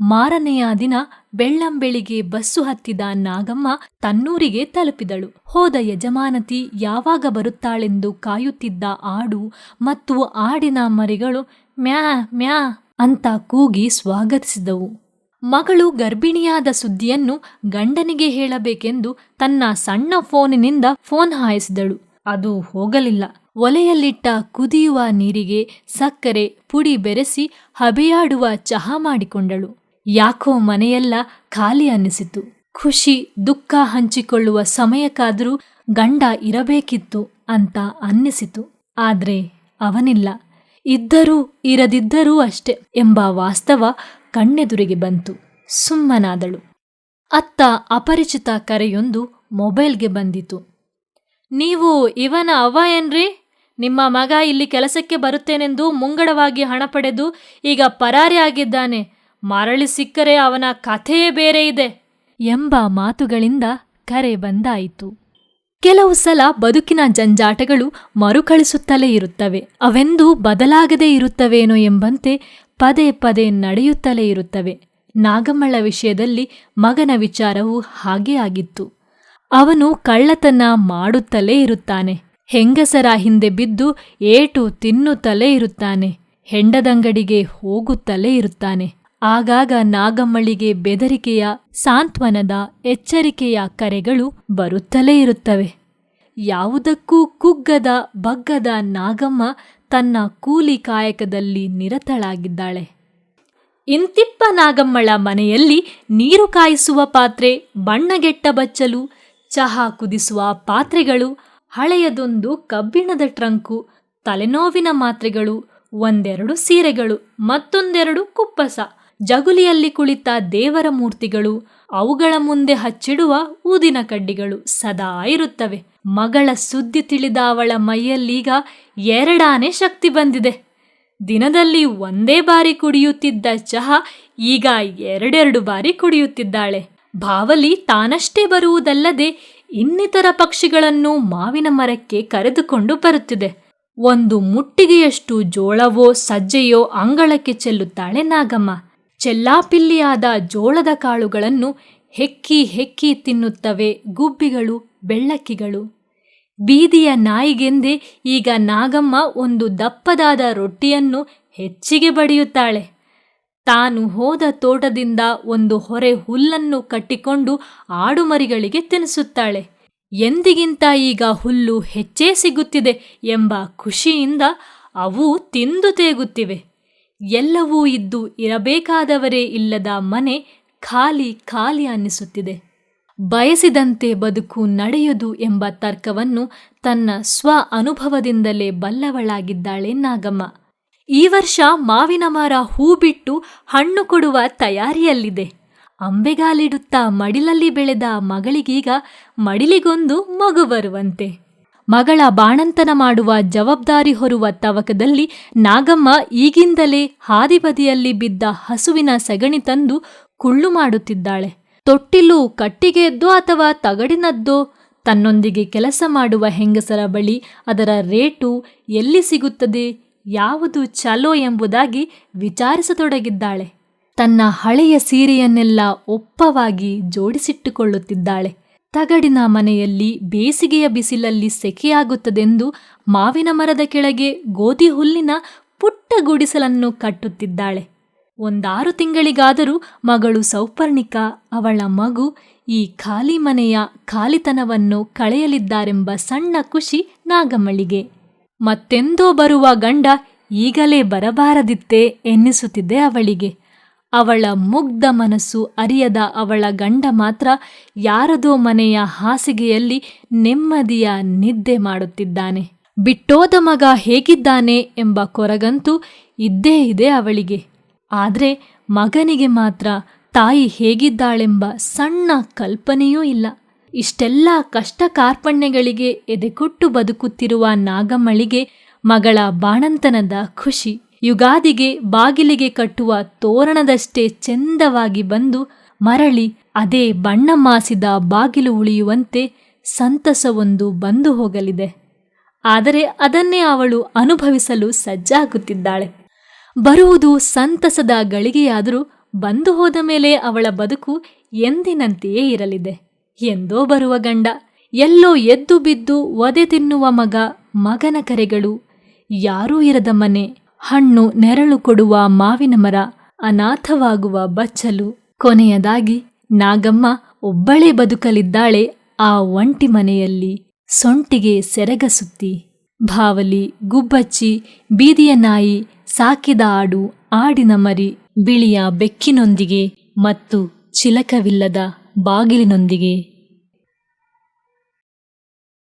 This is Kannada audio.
ಮಾರನೆಯ ದಿನ ಬೆಳ್ಳಂಬೆಳಿಗ್ಗೆ ಬಸ್ಸು ಹತ್ತಿದ ನಾಗಮ್ಮ ತನ್ನೂರಿಗೆ ತಲುಪಿದಳು. ಹೋದ ಯಜಮಾನತಿ ಯಾವಾಗ ಬರುತ್ತಾಳೆಂದು ಕಾಯುತ್ತಿದ್ದ ಆಡು ಮತ್ತು ಆಡಿನ ಮರಿಗಳು ಮ್ಯಾ ಮ್ಯಾ ಅಂತ ಕೂಗಿ ಸ್ವಾಗತಿಸಿದವು. ಮಗಳು ಗರ್ಭಿಣಿಯಾದ ಸುದ್ದಿಯನ್ನು ಗಂಡನಿಗೆ ಹೇಳಬೇಕೆಂದು ತನ್ನ ಸಣ್ಣ ಫೋನಿನಿಂದ ಫೋನ್ ಹಾಯಿಸಿದಳು. ಅದು ಹೋಗಲಿಲ್ಲ. ಒಲೆಯಲ್ಲಿಟ್ಟ ಕುದಿಯುವ ನೀರಿಗೆ ಸಕ್ಕರೆ ಪುಡಿ ಬೆರೆಸಿ ಹಬೆಯಾಡುವ ಚಹಾ ಮಾಡಿಕೊಂಡಳು. ಯಾಕೋ ಮನೆಯೆಲ್ಲ ಖಾಲಿ ಅನ್ನಿಸಿತು ಖುಷಿ, ದುಃಖ ಹಂಚಿಕೊಳ್ಳುವ ಸಮಯಕ್ಕಾದರೂ ಗಂಡ ಇರಬೇಕಿತ್ತು ಅಂತ ಅನ್ನಿಸಿತು. ಆದ್ರೆ ಅವನಿಲ್ಲ. ಇದ್ದರೂ, ಇರದಿದ್ದರೂ ಅಷ್ಟೆ ಎಂಬ ವಾಸ್ತವ ಕಣ್ಣೆದುರಿಗೆ ಬಂತು. ಸುಮ್ಮನಾದಳು. ಅತ್ತ ಅಪರಿಚಿತ ಕರೆಯೊಂದು ಮೊಬೈಲ್ಗೆ ಬಂದಿತು. ನೀವು ಇವನ ಅವ್ವ ಏನ್ರಿ? ನಿಮ್ಮ ಮಗ ಇಲ್ಲಿ ಕೆಲಸಕ್ಕೆ ಬರುತ್ತೇನೆಂದು ಮುಂಗಡವಾಗಿ ಹಣ ಪಡೆದು ಈಗ ಪರಾರಿ ಆಗಿದ್ದಾನೆ ಮರಳಿ ಸಿಕ್ಕರೆ ಅವನ ಕಥೆಯೇ ಬೇರೆ ಇದೆ ಎಂಬ ಮಾತುಗಳಿಂದ ಕರೆ ಬಂದಾಯಿತು. ಕೆಲವು ಸಲ ಬದುಕಿನ ಜಂಜಾಟಗಳು ಮರುಕಳಿಸುತ್ತಲೇ ಇರುತ್ತವೆ. ಅವೆಂದೂ ಬದಲಾಗದೇ ಇರುತ್ತವೇನೋ ಎಂಬಂತೆ ಪದೇ ಪದೇ ನಡೆಯುತ್ತಲೇ ಇರುತ್ತವೆ. ನಾಗಮ್ಮಳ ವಿಷಯದಲ್ಲಿ ಮಗನ ವಿಚಾರವು ಹಾಗೇ ಆಗಿತ್ತು. ಅವನು ಕಳ್ಳತನ ಮಾಡುತ್ತಲೇ ಇರುತ್ತಾನೆ. ಹೆಂಗಸರ ಹಿಂದೆ ಬಿದ್ದು ಏಟು ತಿನ್ನುತ್ತಲೇ ಇರುತ್ತಾನೆ. ಹೆಂಡದಂಗಡಿಗೆ ಹೋಗುತ್ತಲೇ ಇರುತ್ತಾನೆ. ಆಗಾಗ ನಾಗಮ್ಮಳಿಗೆ ಬೆದರಿಕೆಯ, ಸಾಂತ್ವನದ, ಎಚ್ಚರಿಕೆಯ ಕರೆಗಳು ಬರುತ್ತಲೇ ಇರುತ್ತವೆ. ಯಾವುದಕ್ಕೂ ಕುಗ್ಗದ, ಬಗ್ಗದ ನಾಗಮ್ಮ ತನ್ನ ಕೂಲಿ ಕಾಯಕದಲ್ಲಿ ನಿರತಳಾಗಿದ್ದಾಳೆ. ಇಂತಿಪ್ಪ ನಾಗಮ್ಮಳ ಮನೆಯಲ್ಲಿ ನೀರು ಕಾಯಿಸುವ ಪಾತ್ರೆ, ಬಣ್ಣಗೆಟ್ಟ ಬಚ್ಚಲು, ಚಹಾ ಕುದಿಸುವ ಪಾತ್ರೆಗಳು, ಹಳೆಯದೊಂದು ಕಬ್ಬಿಣದ ಟ್ರಂಕು, ತಲೆನೋವಿನ ಮಾತ್ರೆಗಳು, ಒಂದೆರಡು ಸೀರೆಗಳು, ಮತ್ತೊಂದೆರಡು ಕುಪ್ಪಸ. ಜಗುಲಿಯಲ್ಲಿ ಕುಳಿತ ದೇವರ ಮೂರ್ತಿಗಳು ಅವುಗಳ ಮುಂದೆ ಹಚ್ಚಿಡುವ ಊದಿನ ಕಡ್ಡಿಗಳು ಸದಾ ಇರುತ್ತವೆ. ಮಗಳ ಸುದ್ದಿ ತಿಳಿದ ಅವಳ ಮೈಯಲ್ಲೀಗ ಎರಡಾನೇ ಶಕ್ತಿ ಬಂದಿದೆ. ದಿನದಲ್ಲಿ ಒಂದೇ ಬಾರಿ ಕುಡಿಯುತ್ತಿದ್ದ ಚಹಾ ಈಗ ಎರಡೆರಡು ಬಾರಿ ಕುಡಿಯುತ್ತಿದ್ದಾಳೆ. ಬಾವಲಿ ತಾನಷ್ಟೇ ಬರುವುದಲ್ಲದೆ ಇನ್ನಿತರ ಪಕ್ಷಿಗಳನ್ನು ಮಾವಿನ ಮರಕ್ಕೆ ಕರೆದುಕೊಂಡು ಬರುತ್ತಿದೆ. ಒಂದು ಮುಟ್ಟಿಗೆಯಷ್ಟು ಜೋಳವೋ ಸಜ್ಜೆಯೋ ಅಂಗಳಕ್ಕೆ ಚೆಲ್ಲುತ್ತಾಳೆ ನಾಗಮ್ಮ. ಚೆಲ್ಲಾಪಿಲ್ಲಿಯಾದ ಜೋಳದ ಕಾಳುಗಳನ್ನು ಹೆಕ್ಕಿ ಹೆಕ್ಕಿ ತಿನ್ನುತ್ತವೆ ಗುಬ್ಬಿಗಳು, ಬೆಳ್ಳಕ್ಕಿಗಳು. ಬೀದಿಯ ನಾಯಿಗೆಂದೇ ಈಗ ನಾಗಮ್ಮ ಒಂದು ದಪ್ಪದಾದ ರೊಟ್ಟಿಯನ್ನು ಹೆಚ್ಚಿಗೆ ಬಡಿಯುತ್ತಾಳೆ. ತಾನು ಹೋದ ತೋಟದಿಂದ ಒಂದು ಹೊರೆ ಹುಲ್ಲನ್ನು ಕಟ್ಟಿಕೊಂಡು ಆಡುಮರಿಗಳಿಗೆ ತಿನ್ನಿಸುತ್ತಾಳೆ ಎಂದಿಗಿಂತ ಈಗ ಹುಲ್ಲು ಹೆಚ್ಚೇ ಸಿಗುತ್ತಿದೆ ಎಂಬ ಖುಷಿಯಿಂದ ಅವು ತಿಂದು ತೇಗುತ್ತಿವೆ. ಎಲ್ಲವೂ ಇದ್ದು ಇರಬೇಕಾದವರೇ ಇಲ್ಲದ ಮನೆ ಖಾಲಿ ಖಾಲಿ ಅನ್ನಿಸುತ್ತಿದೆ. ಬಯಸಿದಂತೆ ಬದುಕು ನಡೆಯದು ಎಂಬ ತರ್ಕವನ್ನು ತನ್ನ ಸ್ವ ಅನುಭವದಿಂದಲೇ ಬಲ್ಲವಳಾಗಿದ್ದಾಳೆ ನಾಗಮ್ಮ. ಈ ವರ್ಷ ಮಾವಿನ ಮರ ಹೂ ಬಿಟ್ಟು ಹಣ್ಣು ಕೊಡುವ ತಯಾರಿಯಲ್ಲಿದೆ. ಅಂಬೆಗಾಲಿಡುತ್ತಾ ಮಡಿಲಲ್ಲಿ ಬೆಳೆದ ಮಗಳಿಗೀಗ ಮಡಿಲಿಗೊಂದು ಮಗು ಬರುವಂತೆ. ಮಗಳ ಬಾಣಂತನ ಮಾಡುವ ಜವಾಬ್ದಾರಿ ಹೊರುವ ತವಕದಲ್ಲಿ ನಾಗಮ್ಮ ಈಗಿಂದಲೇ ಹಾದಿಬದಿಯಲ್ಲಿ ಬಿದ್ದ ಹಸುವಿನ ಸಗಣಿ ತಂದು ಕುಳ್ಳು ಮಾಡುತ್ತಿದ್ದಾಳೆ. ತೊಟ್ಟಿಲು ಕಟ್ಟಿಗೆಯದ್ದೋ ಅಥವಾ ತಗಡಿನದ್ದೋ ತನ್ನೊಂದಿಗೆ ಕೆಲಸ ಮಾಡುವ ಹೆಂಗಸರ ಬಳಿ ಅದರ ರೇಟು ಎಲ್ಲಿ ಸಿಗುತ್ತದೆ, ಯಾವುದು ಚಲೋ ಎಂಬುದಾಗಿ ವಿಚಾರಿಸತೊಡಗಿದ್ದಾಳೆ. ತನ್ನ ಹಳೆಯ ಸೀರೆಯನ್ನೆಲ್ಲ ಒಪ್ಪವಾಗಿ ಜೋಡಿಸಿಟ್ಟುಕೊಳ್ಳುತ್ತಿದ್ದಾಳೆ. ತಗಡಿನ ಮನೆಯಲ್ಲಿ ಬೇಸಿಗೆಯ ಬಿಸಿಲಲ್ಲಿ ಸೆಕೆಯಾಗುತ್ತದೆಂದು ಮಾವಿನ ಮರದ ಕೆಳಗೆ ಗೋಧಿ ಹುಲ್ಲಿನ ಪುಟ್ಟ ಗುಡಿಸಲನ್ನು ಕಟ್ಟುತ್ತಿದ್ದಾಳೆ. ಒಂದಾರು ತಿಂಗಳಿಗಾದರೂ ಮಗಳು ಸೌಪರ್ಣಿಕ, ಅವಳ ಮಗು, ಈ ಖಾಲಿ ಮನೆಯ ಖಾಲಿತನವನ್ನು ಕಳೆಯಲಿದ್ದಾರೆಂಬ ಸಣ್ಣ ಖುಷಿ ನಾಗಮ್ಮಳಿಗೆ. ಮತ್ತೆಂದೋ ಬರುವ ಗಂಡ ಈಗಲೇ ಬರಬಾರದಿತ್ತೇ ಎನ್ನಿಸುತ್ತಿದೆ ಅವಳಿಗೆ. ಅವಳ ಮುಗ್ಧ ಮನಸ್ಸು ಅರಿಯದ ಅವಳ ಗಂಡ ಮಾತ್ರ ಯಾರದೋ ಮನೆಯ ಹಾಸಿಗೆಯಲ್ಲಿ ನೆಮ್ಮದಿಯ ನಿದ್ದೆ ಮಾಡುತ್ತಿದ್ದಾನೆ. ಬಿಟ್ಟೋದ ಮಗ ಹೇಗಿದ್ದಾನೆ ಎಂಬ ಕೊರಗಂತೂ ಇದ್ದೇ ಇದೆ ಅವಳಿಗೆ. ಆದರೆ ಮಗನಿಗೆ ಮಾತ್ರ ತಾಯಿ ಹೇಗಿದ್ದಾಳೆಂಬ ಸಣ್ಣ ಕಲ್ಪನೆಯೂ ಇಲ್ಲ. ಇಷ್ಟೆಲ್ಲ ಕಷ್ಟ ಕಾರ್ಪಣ್ಯಗಳಿಗೆ ಎದೆಕೊಟ್ಟು ಬದುಕುತ್ತಿರುವ ನಾಗಮ್ಮಳಿಗೆ ಮಗಳ ಬಾಣಂತನದ ಖುಷಿ. ಯುಗಾದಿಗೆ ಬಾಗಿಲಿಗೆ ಕಟ್ಟುವ ತೋರಣದಷ್ಟೇ ಚೆಂದವಾಗಿ ಬಂದು ಮರಳಿ ಅದೇ ಬಣ್ಣ ಮಾಸಿದ ಬಾಗಿಲು ಉಳಿಯುವಂತೆ ಸಂತಸವೊಂದು ಬಂದು ಹೋಗಲಿದೆ. ಆದರೆ ಅದನ್ನೇ ಅವಳು ಅನುಭವಿಸಲು ಸಜ್ಜಾಗುತ್ತಿದ್ದಾಳೆ. ಬರುವುದು ಸಂತಸದ ಗಳಿಗೆಯಾದರೂ ಬಂದು ಹೋದ ಮೇಲೆ ಅವಳ ಬದುಕು ಎಂದಿನಂತೆಯೇ ಇರಲಿದೆ. ಎಂದೋ ಬರುವ ಗಂಡ, ಎಲ್ಲೋ ಎದ್ದು ಬಿದ್ದು ಒದೆ ತಿನ್ನುವ ಮಗ, ಮಗನ ಕರೆಗಳು, ಯಾರೂ ಇರದ ಮನೆ ಹಣ್ಣು ನೆರಳು ಕೊಡುವ ಮಾವಿನ ಮರ, ಅನಾಥವಾಗುವ ಬಚ್ಚಲು. ಕೊನೆಯದಾಗಿ, ನಾಗಮ್ಮ ಒಬ್ಬಳೇ ಬದುಕಲಿದ್ದಾಳೆ, ಆ ಒಂಟಿ ಮನೆಯಲ್ಲಿ ಸೊಂಟಿಗೆ ಸೆರಗಸುತ್ತಿ. ಭಾವಲಿ, ಗುಬ್ಬಚ್ಚಿ, ಬೀದಿಯ ನಾಯಿ, ಸಾಕಿದ ಆಡು, ಆಡಿನ ಮರಿ, ಬಿಳಿಯ ಬೆಕ್ಕಿನೊಂದಿಗೆ ಮತ್ತು ಚಿಲಕವಿಲ್ಲದ ಬಾಗಿಲಿನೊಂದಿಗೆ.